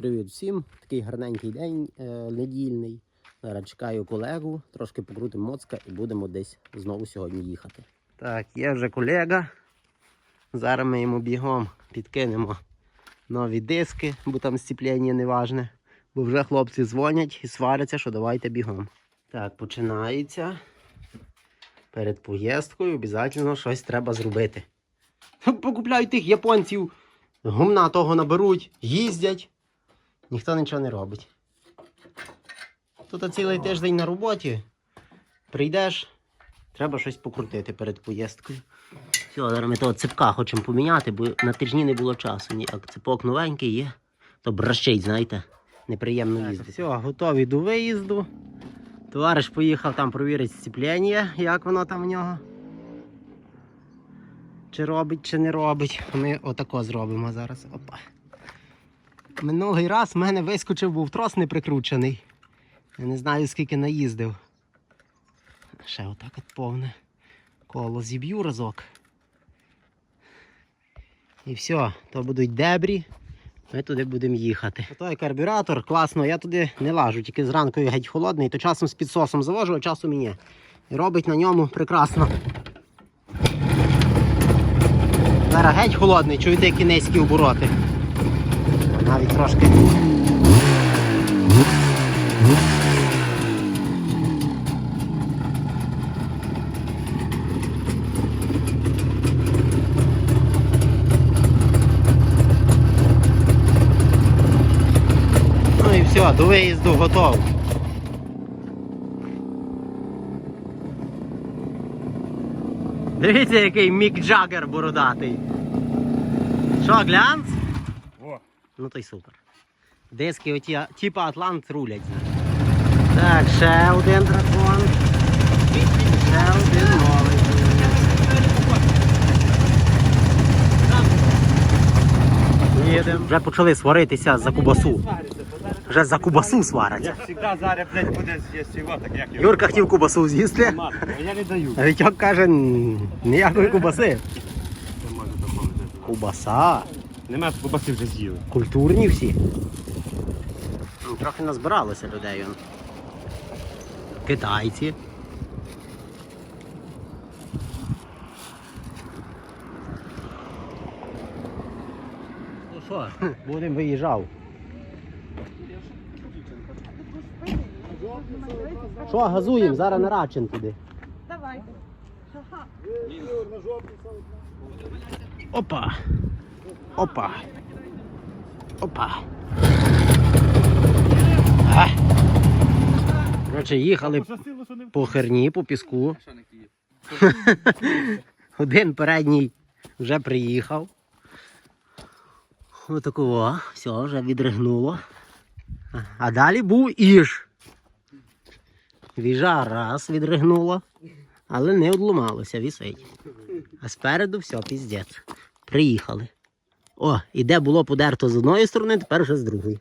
Привіт всім. Такий гарненький день е, недільний. Зараз чекаю колегу, трошки покрутимо моцка і будемо десь знову сьогодні їхати. Так, є вже колега. Зараз ми йому бігом підкинемо нові диски, бо там сцеплення не важне. Бо вже хлопці дзвонять і сваряться, що давайте бігом. Так, починається. Перед поїздкою обов'язково щось треба зробити. Покупляють тих японців, гумна того наберуть, їздять. Ніхто нічого не робить. Тут цілий тиждень на роботі. Прийдеш, треба щось покрутити перед поїздкою. Все, зараз ми того цепка хочемо поміняти, бо на тижні не було часу. Ніяк цепок новенький є, то бращить, знаєте, неприємно їздити. Все, готові до виїзду. Товариш поїхав там провірити сцеплення, як воно там в нього. Чи робить, чи не робить. Ми отако зробимо зараз. Опа. Минулий раз в мене вискочив, був трос не прикручений. Я не знаю, скільки наїздив. Ще отак от повне коло зіб'ю разок. І все, то будуть дебрі. Ми туди будемо їхати. Той карбюратор, класно, я туди не лажу, тільки зранку геть холодний, то часом з підсосом завожу, а часом і ні. І робить на ньому прекрасно. Зараз геть холодний, чуєте, які низькі обороти. Навіть трошки. Ну і все, до виїзду готов. Дивіться, який Мік Джаггер бородатий. Що, глянц? Ну то й супер. Диски оті, типа Атлант рулять. Так, ще один дракон. Ще один новий. Їдемо. Вже почали сваритися за кубасу. Вже за кубасу як завжди зараз, блядь, буде з'їсти його, так як його. Юрка хотів кубасу з'їсти, я не даю. а Вітьок каже, ніякої кубаси. Кубаса. Нема кубаси вже з'їли. Культурні всі. Ну, Трохи назбиралося людей. он. Китайці. Ну що, будемо виїжджав. Що, газуємо, зараз на Рачин туди. Давайте. Опа. Опа. Опа. Коротше, їхали по херні, по піску. Один передній вже приїхав. Отакого, все, вже відригнуло. А далі був іж. Віжа раз відригнуло, але не одломалося, вісить. А спереду все, піздець. Приїхали. О, і де було подерто з одної сторони, тепер вже з другої.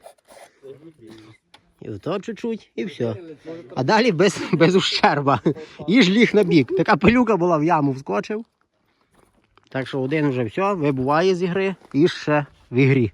І ото чуть-чуть, і все. А далі без, без ущерба. Їж ліг на бік. Така пилюка була в яму вскочив. Так що один вже все, вибуває з ігри і ще в ігрі.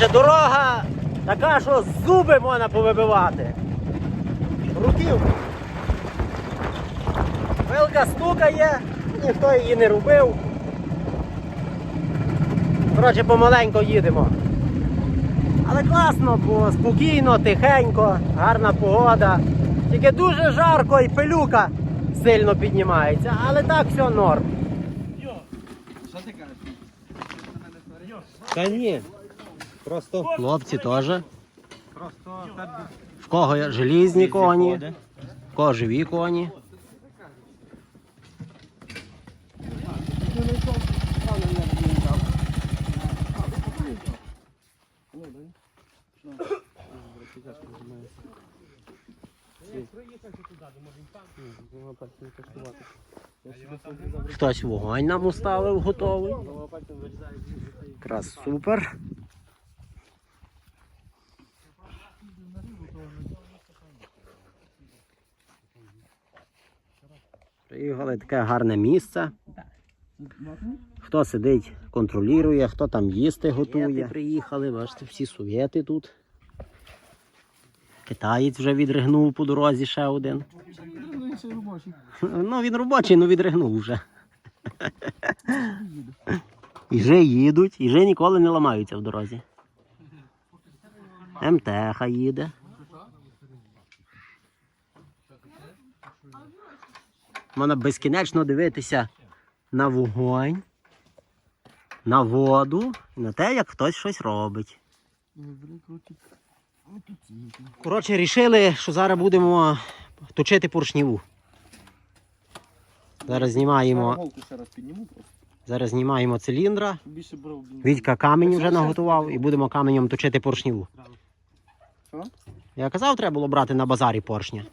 Коротше, дорога така, що зуби можна повибивати. Руків. Пилка стукає, ніхто її не робив. Коротше, помаленько їдемо. Але класно, бо спокійно, тихенько, гарна погода. Тільки дуже жарко і пилюка сильно піднімається, але так все норм. Що Та ні. Просто. Хлопці теж. Просто В кого є желізні коні, в кого живі коні. Хтось вогонь нам уставив готовий. Якраз супер. Приїхали таке гарне місце. Хто сидить, контролює, хто там їсти готує. Приїхали, бачите, всі совєти тут. Китаєць вже відригнув по дорозі ще один. Ну, він робочий, ну відригнув вже. І вже їдуть, і вже ніколи не ламаються в дорозі. МТХ їде. Можна безкінечно дивитися на вогонь, на воду і на те, як хтось щось робить. Коротше, рішили, що зараз будемо точити поршніву. Зараз знімаємо, зараз знімаємо циліндра. Вітька камінь вже наготував і будемо каменем точити поршніву. Я казав, треба було брати на базарі поршня.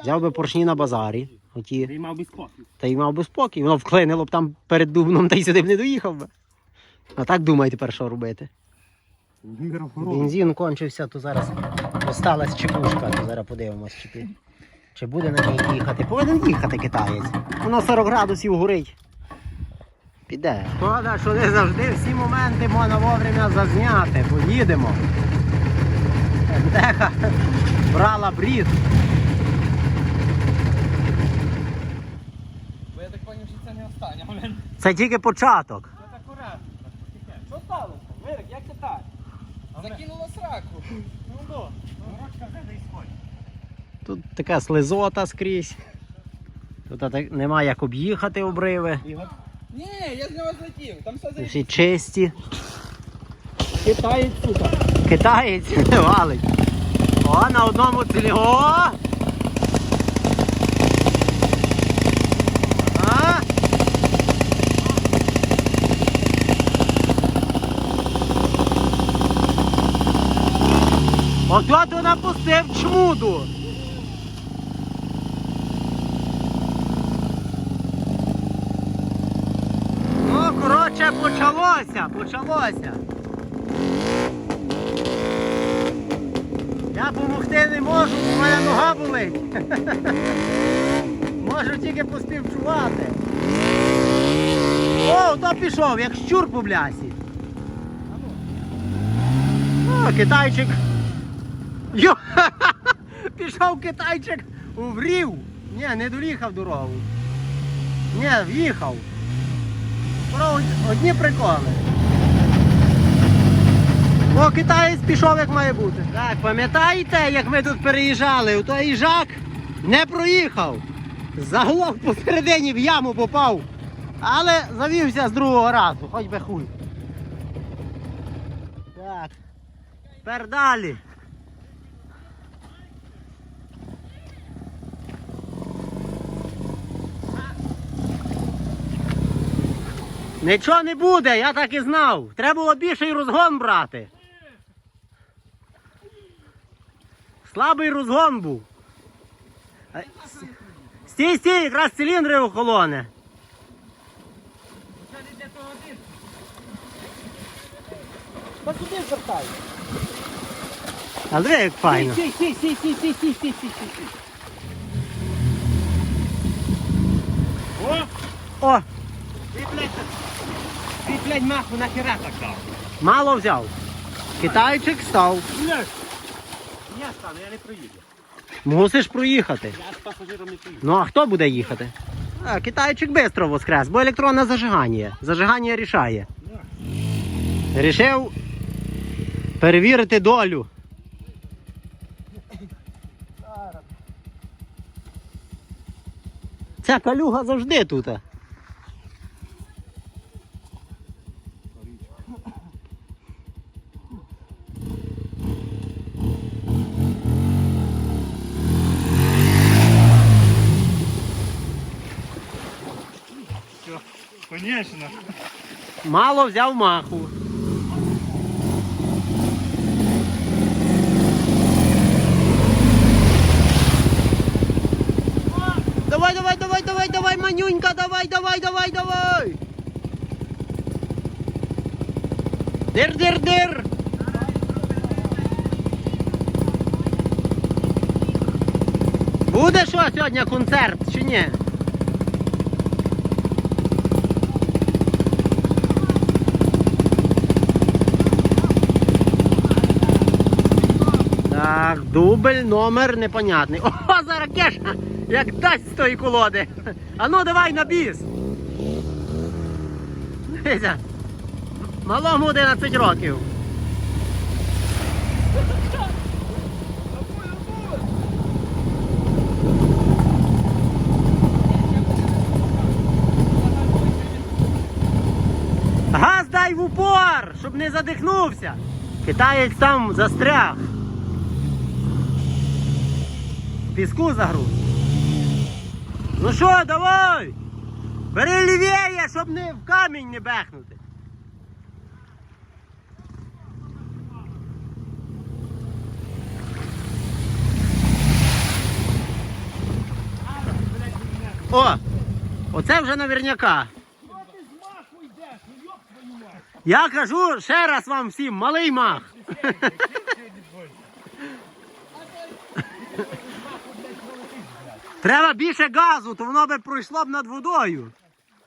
Взяв би поршні на базарі. Оті. Ти мав би спокій. Та й мав би спокій, воно вклинило б там перед дубном та й сюди б не доїхав би. А так думай тепер, що робити. Бензин кончився, то зараз осталась чекушка, то зараз подивимось, чи, чи буде на ній їхати. Повинен їхати китаєць. Воно 40 градусів горить. Піде. Шкода, що не завжди всі моменти можна вовремя зазняти, бо їдемо. Деха брала брід. Бо я так поняв, що це не останнє. Блін. Це тільки початок. Це акуратно. Що сталося? Вирик, як це так? Закинуло сраку. Ну до. Ручка вже не сходить. Тут така слизота скрізь. Тут так нема як об'їхати обриви. Ні, я з нього злетів. Там все зайшло. Всі чисті. Китаєць, сука. Китаєць валить. О, на одному цілі. О! А? Ото то напустив чмуду. Ну, коротше, почалося, почалося. Я допомогти не можу, бо моя нога болить. Можу тільки поспівчувати. О, то пішов, як щур по блясі. О, китайчик. Йо! Пішов китайчик уврів. Ні, не доїхав дорогу. Ні, в'їхав. Одні приколи. О, китаєць пішов як має бути. Так, пам'ятаєте, як ми тут переїжджали? То їжак не проїхав. Заглох посередині в яму попав. Але завівся з другого разу, хоч би хуй. Так. Тепер далі. Нічого не буде, я так і знав. Треба було більший розгон брати. Слабий розгон був. Стій, стій, якраз циліндри охолоне. А диви, як файно. Сі, сі, сі, сі, сі, сі, сі, сі, сі. О! О, блядь, ти, блядь, маху нахера так дав? мало взяв. Китайчик став. Блядь. Я стану, я не проїду. Мусиш проїхати. Я з пасажиром не поїду. Ну а хто буде їхати? А, китайчик швидко воскрес, бо електронне зажигання. Зажигання рішає. Рішив Перевірити долю. Ця калюга завжди тут. Конечно. Мало взяв маху. Давай, давай, давай, давай, давай, манюнька, давай, давай, давай, давай. Дир, дир, дир. Буде що сьогодні концерт чи ні? Так, дубль, номер непонятний. О, зараз кеша, як дасть з тої колоди. А ну давай на біс. Дивіться. Малому 11 років. Газ дай в упор, щоб не задихнувся. Китаєць там застряг. В Піску загруз. Ну що, давай! Бери лівіє, щоб не в камінь не бехнути. О! Оце вже наверняка. Я кажу ще раз вам всім, малий мах. Треба більше газу, то воно би пройшло б над водою.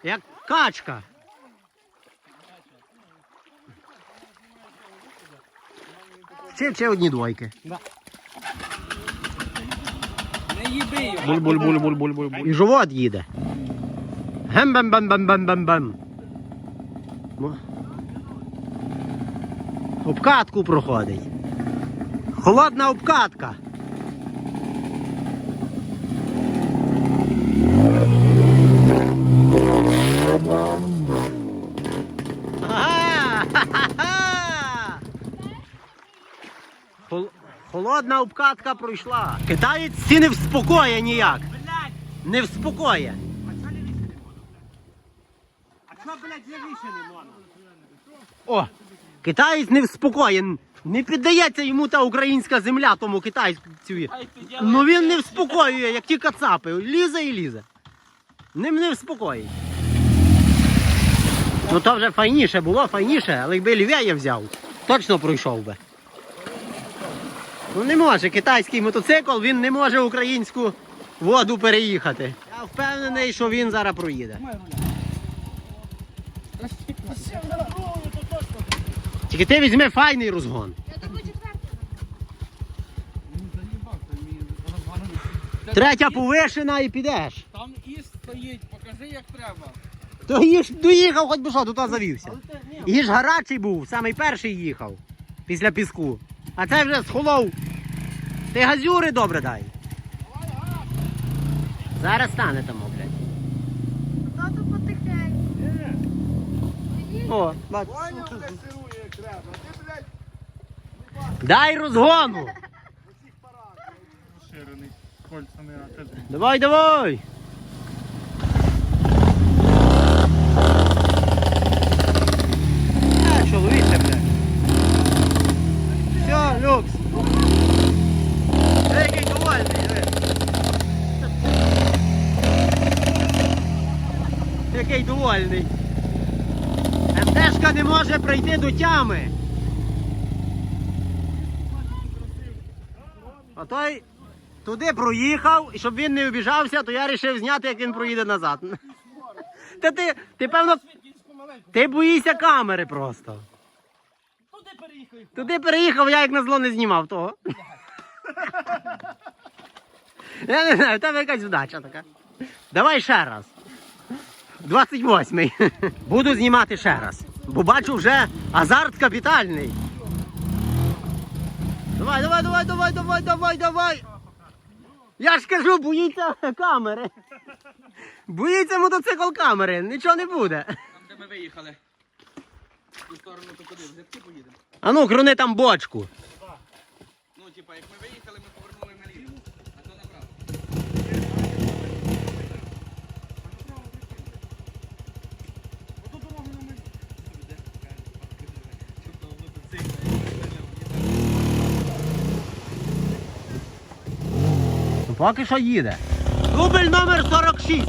Як качка. Ще, ще одні двойки. Не їби його. Буль-буль-буль-буль-буль-буль. І живот їде. Гем-бем-бем-бем-бем-бем-бем. Ну. Обкатку проходить. Холодна обкатка. Холодна обкатка пройшла. Китаєць ці не вспокоє ніяк. Не вспокоє. а що, блядь, лівіше не можна? О! Китаєць не вспокоєн. Не піддається йому та українська земля тому китайцю. Ну він не вспокоює, як ті кацапи. Лізе і лізе. Ним не вспокоїть. Ну то вже файніше було, файніше, але якби Лівєя взяв, точно пройшов би. Ну не може, китайський мотоцикл, він не може українську воду переїхати. Я впевнений, що він зараз проїде. Тільки ти візьми файний розгон. Третя повишена і підеш. Там іс стоїть, покажи як треба. То їж доїхав, хоч би що, тут завівся. Їж гарячий був, самий перший їхав після піску. А це вже схолов. Ти газюри добре дай. Зараз стане там, блядь. Тато потихеньку. О, бач. Дай розгону. Розширений кольцями, а кажи. Давай, давай. А, чоловіче, блядь. Все, люкс. Ти який довольний, диви. Який довольний. Може прийти до тями. А той туди проїхав, і щоб він не обіжався, то я вирішив зняти, як він проїде назад. Та ти, ти певно, ти боїшся камери просто. Туди переїхав. Туди переїхав, я як на зло не знімав того. Я не знаю, в тебе якась вдача така. Давай ще раз. 28-й. Буду знімати ще раз. Бо бачу вже азарт капітальний. Давай, давай, давай, давай, давай, давай, давай. Я ж кажу, боїться камери. Боїться мотоцикл камери, нічого не буде. Там, де ми виїхали. Ту сторону то куди? Зябки поїдемо. А ну, крони там бочку. Ну, типа, як ми виїхали, ми повернули наліво. Поки що їде. Дубль номер 46.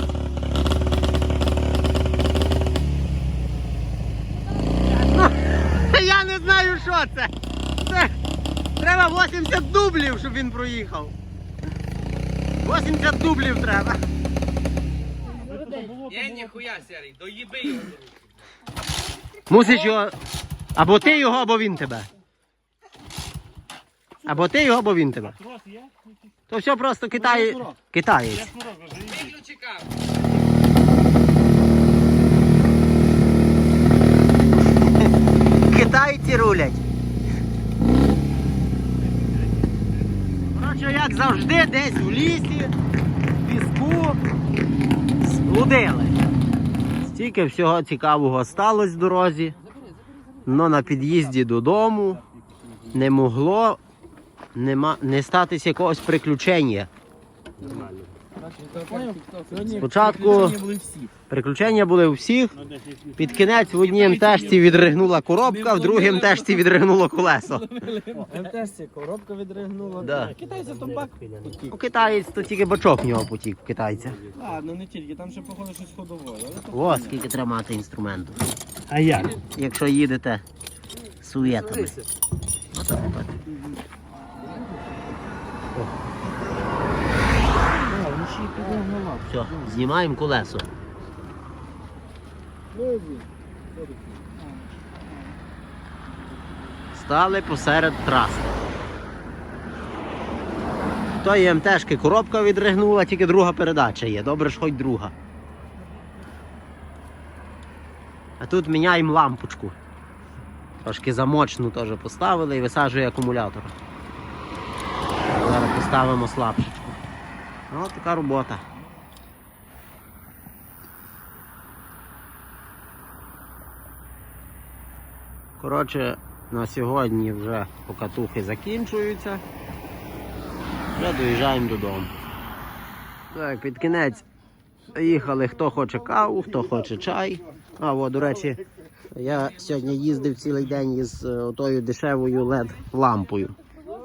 Ну, я не знаю, що це. це. Треба 80 дублів, щоб він проїхав. 80 дублів треба. Є, ніхуя, Серій, доїби його. Мусиш його. Або ти його, або він тебе. Або ти його, або він тебе. Трос є? То все просто Китай... китаєць. Шнурок вже. Китайці рулять. Коротше, як завжди, десь в лісі, в піску сплудили. Стільки всього цікавого сталося в дорозі. Но на під'їзді додому не могло нема, не статись якогось приключення. Спочатку приключення були у всіх. Під кінець в одній МТшці відригнула коробка, в другій МТшці відригнуло колесо. МТС коробка відригнула. Да. Китайці то бак. У китаєць то тільки бачок в нього потік у китайця. А, ну не тільки, там ще походу щось то О, скільки треба мати інструменту. А як? Якщо їдете суєтами. Отак от. Все, знімаємо колесо. Стали посеред траси. Тої МТшки коробка відригнула, тільки друга передача є. Добре ж хоч друга. А тут міняємо лампочку. Трошки замочну теж поставили і висаджує акумулятор. Зараз поставимо слабшечку. Ну, така робота. Коротше, на сьогодні вже покатухи закінчуються. Вже доїжджаємо додому. Так, під кінець їхали хто хоче каву, хто хоче чай. А, о, до речі, я сьогодні їздив цілий день із е, тою дешевою LED-лампою.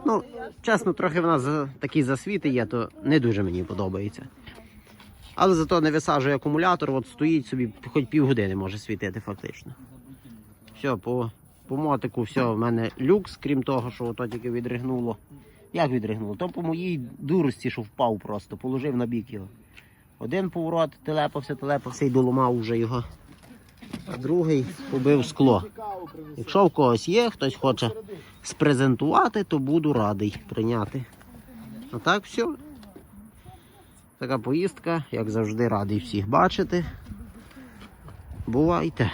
Ну, чесно, трохи вона за, такі засвіти є, то не дуже мені подобається. Але зато не висаджує акумулятор, от стоїть собі, хоч півгодини може світити фактично. Все, по, по мотику, все, в мене люкс, крім того, що ото тільки відригнуло. Як відригнуло? То по моїй дурості, що впав просто, положив на бік його. Один поворот, телепався, телепався і доламав вже його. А другий побив скло. Якщо в когось є, хтось хоче спрезентувати, то буду радий прийняти. А так все. Така поїздка, як завжди, радий всіх бачити. Бувайте.